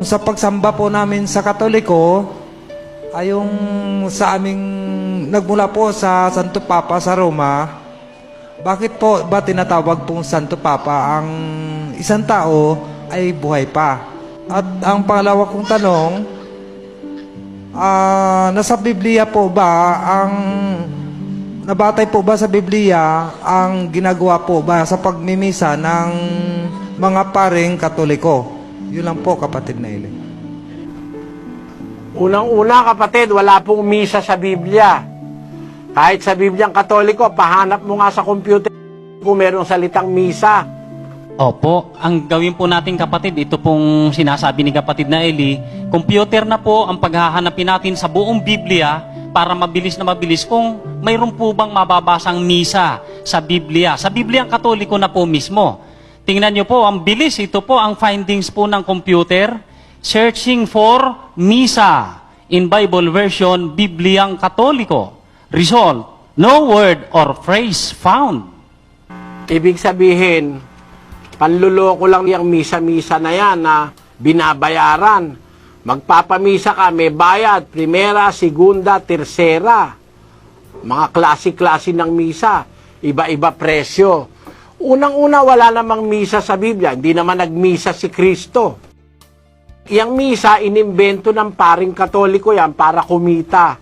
Sa pagsamba po namin sa Katoliko, ay yung sa aming nagmula po sa Santo Papa sa Roma, bakit po ba tinatawag pong Santo Papa ang isang tao ay buhay pa? At ang pangalawa kong tanong, ah, nasa Biblia po ba ang nabatay po ba sa Biblia ang ginagawa po ba sa pagmimisa ng mga paring Katoliko? Yun lang po kapatid na Ili. Unang-una kapatid, wala pong misa sa Biblia. Kahit sa Bibliang Katoliko, pahanap mo nga sa computer kung merong salitang misa. Opo, ang gawin po natin kapatid, ito pong sinasabi ni kapatid na Eli, computer na po ang paghahanapin natin sa buong Biblia para mabilis na mabilis kung mayroon po bang mababasang misa sa Biblia. Sa Biblia ang Katoliko na po mismo. Tingnan nyo po, ang bilis, ito po ang findings po ng computer. Searching for misa in Bible version, Bibliang Katoliko. Result, no word or phrase found. Ibig sabihin, panluloko lang yung misa-misa na yan na binabayaran. Magpapamisa ka, may bayad, primera, segunda, tersera. Mga klase-klase ng misa, iba-iba presyo. Unang-una, wala namang misa sa Biblia. Hindi naman nagmisa si Kristo. Yang misa, inimbento ng paring katoliko yan para kumita.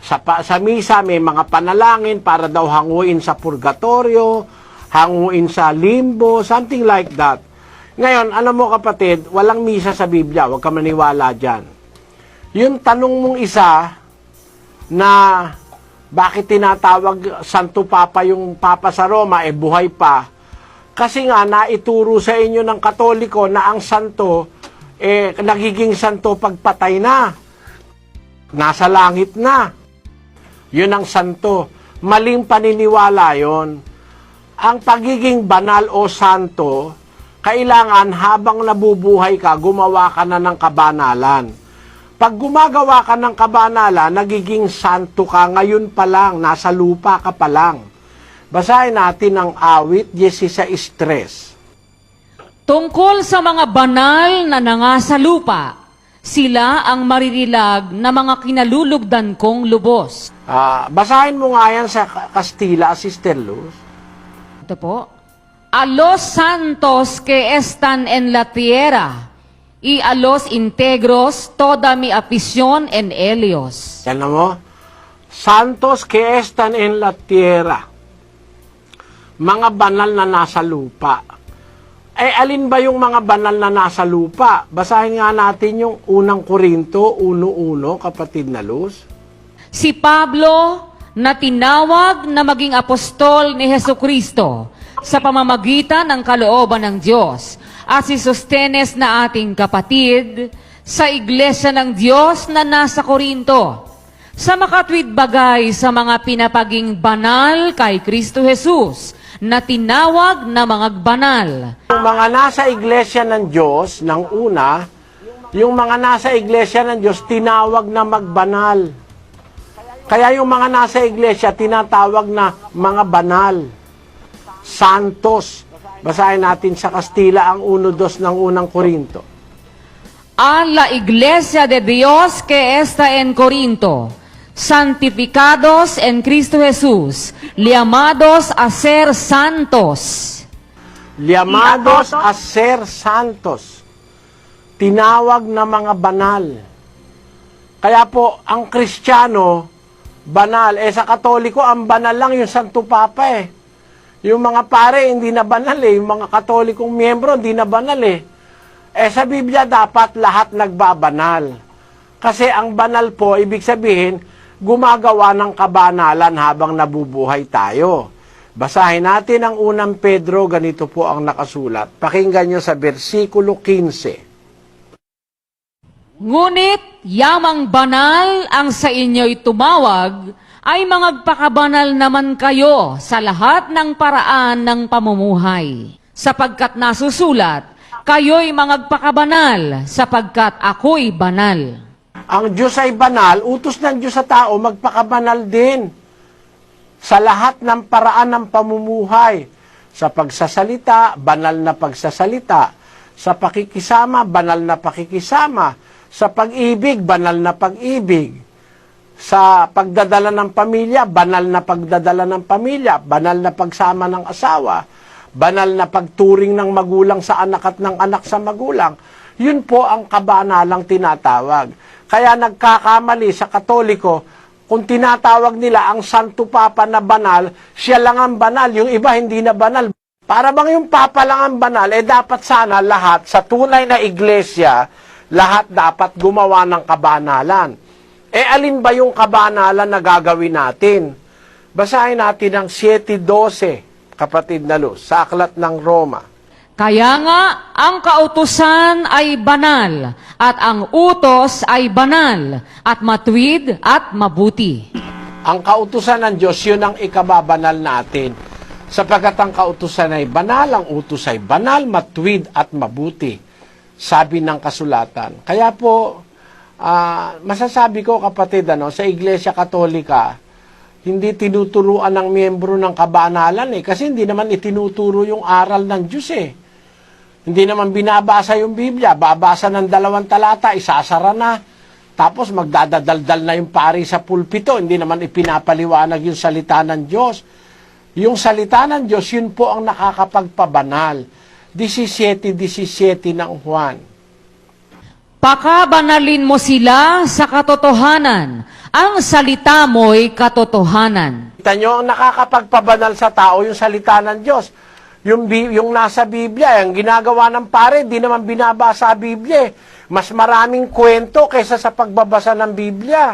Sa, sa misa, may mga panalangin para daw hanguin sa purgatorio, hanguin sa limbo, something like that. Ngayon, alam mo kapatid, walang misa sa Biblia, huwag ka maniwala dyan. Yung tanong mong isa na bakit tinatawag Santo Papa yung Papa sa Roma, eh buhay pa. Kasi nga, naituro sa inyo ng Katoliko na ang santo, eh, nagiging santo pagpatay na. Nasa langit na. Yun ang santo. Maling paniniwala yon. Ang pagiging banal o santo, kailangan habang nabubuhay ka, gumawa ka na ng kabanalan. Pag gumagawa ka ng kabanalan, nagiging santo ka ngayon pa lang, nasa lupa ka pa lang. Basahin natin ang awit 16.3. Tungkol sa mga banal na nangasa lupa, sila ang maririlag na mga kinalulugdan kong lubos. Ah, basahin mo nga yan sa Kastila, Sister Luz. Ito po. A los santos que están en la tierra y a los integros toda mi afición en ellos. Yan mo. Santos que están en la tierra. Mga banal na nasa lupa. Eh, alin ba yung mga banal na nasa lupa? Basahin nga natin yung unang Korinto 1.1, kapatid na Luz. Si Pablo na tinawag na maging apostol ni Heso Kristo sa pamamagitan ng kalooban ng Diyos at si Sostenes na ating kapatid sa iglesia ng Diyos na nasa Korinto sa makatwid bagay sa mga pinapaging banal kay Kristo Jesus na tinawag na mga banal. Yung mga nasa iglesia ng Diyos, ng una, yung mga nasa iglesia ng Diyos, tinawag na magbanal. Kaya yung mga nasa iglesia, tinatawag na mga banal. Santos. Basahin natin sa Kastila ang 1.2 ng unang Korinto. a la iglesia de Dios que está en Corinto, santificados en Cristo Jesús, llamados a ser santos. Llamados a ser santos. Tinawag na mga banal. Kaya po, ang Kristiyano, banal. Eh sa Katoliko, ang banal lang yung Santo Papa eh. Yung mga pare, hindi na banal eh. Yung mga Katolikong miyembro, hindi na banal eh. Eh sa Biblia, dapat lahat nagbabanal. Kasi ang banal po, ibig sabihin, gumagawa ng kabanalan habang nabubuhay tayo. Basahin natin ang unang Pedro, ganito po ang nakasulat. Pakinggan nyo sa versikulo 15. Ngunit yamang banal ang sa inyo'y tumawag, ay mangagpakabanal naman kayo sa lahat ng paraan ng pamumuhay. Sapagkat nasusulat, kayo'y mangagpakabanal sapagkat ako'y banal. Ang Diyos ay banal, utos ng Diyos sa tao, magpakabanal din sa lahat ng paraan ng pamumuhay. Sa pagsasalita, banal na pagsasalita. Sa pakikisama, banal na pakikisama. Sa pag-ibig, banal na pag-ibig. Sa pagdadala ng pamilya, banal na pagdadala ng pamilya, banal na pagsama ng asawa, banal na pagturing ng magulang sa anak at ng anak sa magulang. Yun po ang kabanalang tinatawag. Kaya nagkakamali sa Katoliko, kung tinatawag nila ang Santo Papa na banal, siya lang ang banal, yung iba hindi na banal. Para bang yung Papa lang ang banal, eh dapat sana lahat sa tunay na iglesia, lahat dapat gumawa ng kabanalan. Eh alin ba yung kabanalan na gagawin natin? Basahin natin ang 7.12, kapatid na Luz, sa aklat ng Roma. Kaya nga, ang kautusan ay banal, at ang utos ay banal, at matwid at mabuti. Ang kautusan ng Diyos, yun ang ikababanal natin. Sapagkat ang kautusan ay banal, ang utos ay banal, matuwid at mabuti. Sabi ng kasulatan. Kaya po, ah, masasabi ko kapatid, ano, sa Iglesia Katolika, hindi tinuturuan ng miyembro ng kabanalan eh. Kasi hindi naman itinuturo yung aral ng Diyos eh. Hindi naman binabasa yung Biblia. Babasa ng dalawang talata, isasara na. Tapos magdadadaldal na yung pari sa pulpito. Hindi naman ipinapaliwanag yung salita ng Diyos. Yung salita ng Diyos, yun po ang nakakapagpabanal. 17-17 ng Juan. Pakabanalin mo sila sa katotohanan. Ang salita mo'y katotohanan. Kita nyo, ang nakakapagpabanal sa tao, yung salita ng Diyos. Yung, yung nasa Biblia, yung ginagawa ng pare, di naman binabasa ang Biblia. eh. Mas maraming kwento kaysa sa pagbabasa ng Biblia.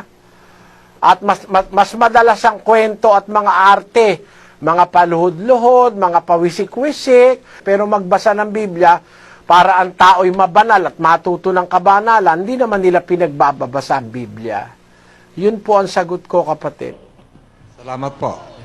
At mas, mas, mas madalas ang kwento at mga arte, mga paluhod-luhod, mga pawisik-wisik, pero magbasa ng Biblia para ang tao'y mabanal at matuto ng kabanalan, hindi naman nila pinagbababasa ang Biblia. Yun po ang sagot ko, kapatid. Salamat po.